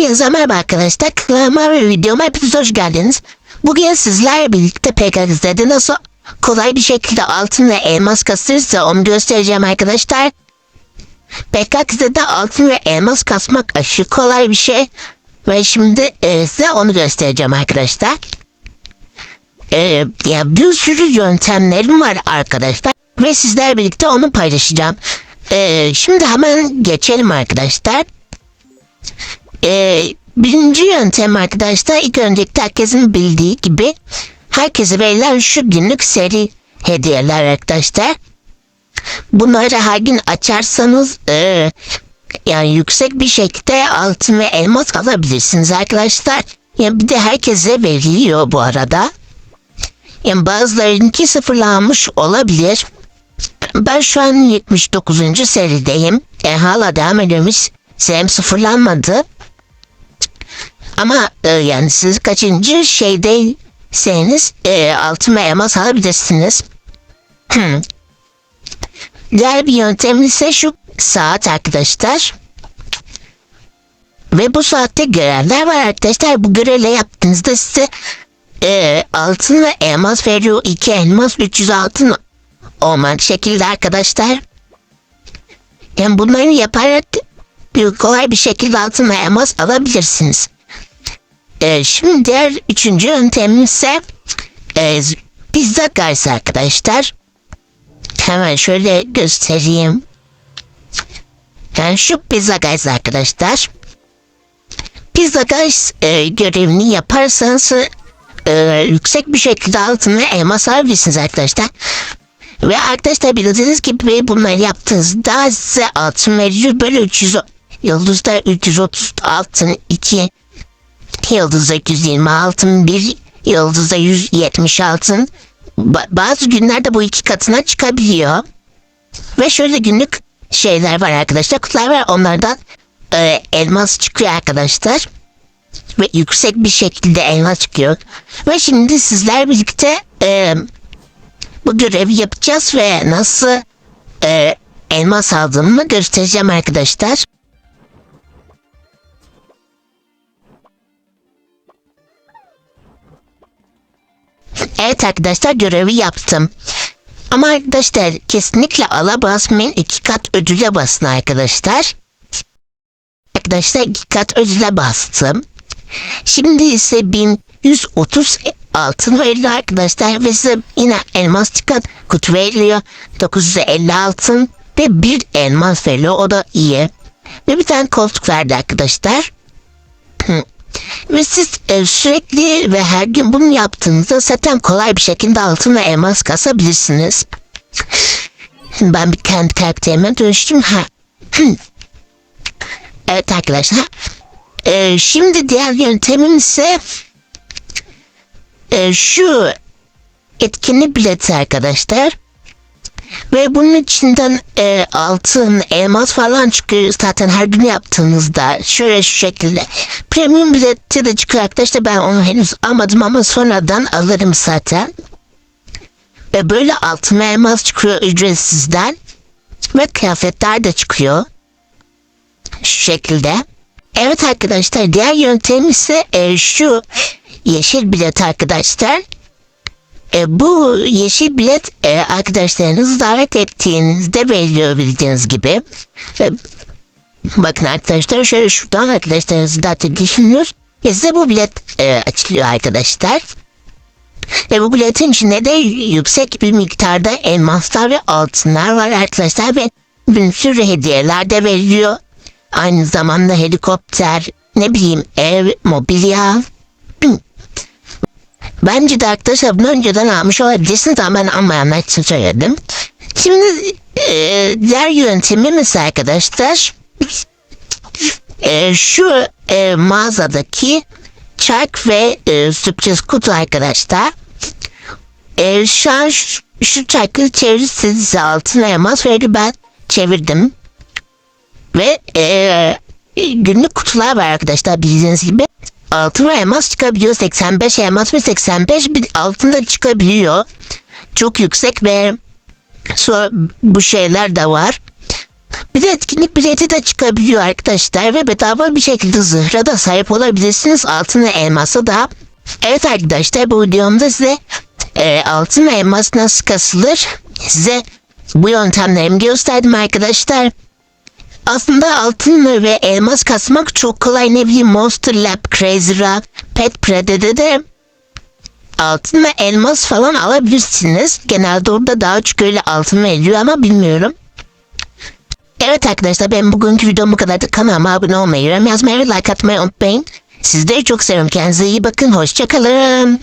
Hepinize merhaba arkadaşlar. Kanalıma ve videoma hepiniz hoş geldiniz. Bugün sizlerle birlikte PKX'de nasıl kolay bir şekilde altın ve elmas kasırsa onu göstereceğim arkadaşlar. PKX'de altın ve elmas kasmak aşırı kolay bir şey. Ve şimdi e, size onu göstereceğim arkadaşlar. E, ya bir sürü yöntemlerim var arkadaşlar. Ve sizlerle birlikte onu paylaşacağım. E, şimdi hemen geçelim arkadaşlar. Ee, birinci yöntem arkadaşlar ilk öncelikle herkesin bildiği gibi herkese verilen şu günlük seri hediyeler arkadaşlar. Bunları her gün açarsanız e, yani yüksek bir şekilde altın ve elmas alabilirsiniz arkadaşlar. Yani bir de herkese veriliyor bu arada. Yani bazılarınki sıfırlanmış olabilir. Ben şu an 79. serideyim. E, hala devam ediyormuş. Serim sıfırlanmadı. Ama e, yani siz kaçıncı şeydeyseniz e, altın ve elmas alabilirsiniz. Diğer bir yöntem ise şu saat arkadaşlar. Ve bu saatte görevler var arkadaşlar. Bu görevle yaptığınızda size e, altın ve elmas veriyor. 2 elmas 300 altın olmak şekilde arkadaşlar. Yani bunları yaparak bir kolay bir şekilde altın ve elmas alabilirsiniz. Ee, şimdi diğer üçüncü yöntem ise e, pizza guys arkadaşlar. Hemen şöyle göstereyim. Yani şu pizza guys arkadaşlar. Pizza guys e, görevini yaparsanız e, yüksek bir şekilde altın ve elmas alabilirsiniz arkadaşlar. Ve arkadaşlar bildiğiniz gibi bunları yaptığınızda size altın veriyor. Böyle 300 yıldızda 330 altın 2 yıldızda 220 altın 1 yıldızda 170 altın. Ba- bazı günlerde bu iki katına çıkabiliyor. Ve şöyle günlük şeyler var arkadaşlar. Kutular var onlardan e, elmas çıkıyor arkadaşlar. Ve yüksek bir şekilde elmas çıkıyor. Ve şimdi sizler birlikte e, bu görevi yapacağız ve nasıl e, elmas aldığımı göstereceğim arkadaşlar. Evet arkadaşlar görevi yaptım. Ama arkadaşlar kesinlikle ala basmayın iki kat ödüle basın arkadaşlar. Arkadaşlar iki kat ödüle bastım. Şimdi ise 1130 altın veriliyor arkadaşlar ve size yine elmas çıkan kutu veriliyor. 950 altın ve bir elmas veriliyor o da iyi. Ve bir tane koltuk verdi arkadaşlar. Ve siz e, sürekli ve her gün bunu yaptığınızda zaten kolay bir şekilde altın ve elmas kasabilirsiniz. Ben bir kendi karakterime dönüştüm. Ha. evet arkadaşlar. E, şimdi diğer yöntemim ise e, şu etkinlik bileti arkadaşlar. Ve bunun içinden e, altın, elmas falan çıkıyor zaten her gün yaptığınızda. Şöyle şu şekilde. Premium bileti de çıkıyor arkadaşlar. Ben onu henüz almadım ama sonradan alırım zaten. Ve böyle altın ve elmas çıkıyor ücretsizden. Ve kıyafetler de çıkıyor. Şu şekilde. Evet arkadaşlar diğer yöntem ise e, şu yeşil bilet arkadaşlar. E, bu yeşil bilet e, arkadaşlarınızı davet ettiğinizde veriliyor bildiğiniz gibi. E, bakın arkadaşlar şöyle şuradan arkadaşlarınızı davet ediyorsunuz. Ve size bu bilet e, açılıyor arkadaşlar. Ve bu biletin içinde de yüksek bir miktarda elmaslar ve altınlar var arkadaşlar. Ve bir sürü hediyeler de veriliyor. Aynı zamanda helikopter, ne bileyim ev, mobilya, Bence de arkadaşlar bunu önceden almış olabilirsiniz ama ben almayanlar için söyledim. Şimdi e, diğer yöntemimiz arkadaşlar e, şu e, mağazadaki çark ve e, sürpriz kutu arkadaşlar. E, şu an şu, şu çarkı çevirirseniz size altın elmas verdi ben çevirdim. Ve e, günlük kutular var arkadaşlar bildiğiniz gibi altın ve elmas çıkabiliyor. 85 elmas ve 85 bir altın da çıkabiliyor. Çok yüksek ve sonra bu şeyler de var. Bir de etkinlik bileti de çıkabiliyor arkadaşlar ve bedava bir şekilde zırha da sahip olabilirsiniz. Altın ve elması da. Evet arkadaşlar bu videomda size e, altın ve elmas nasıl kasılır size bu yöntemlerimi gösterdim arkadaşlar. Aslında altın ve elmas kasmak çok kolay ne bileyim Monster Lab, Crazy Rock, Pet Predator'da de altın ve elmas falan alabilirsiniz. Genelde orada daha çok öyle altın veriyor ama bilmiyorum. Evet arkadaşlar ben bugünkü videom bu kadardı. Kanalıma abone olmayı, yorum yazmayı ve like atmayı unutmayın. Sizleri çok seviyorum. Kendinize iyi bakın. Hoşçakalın.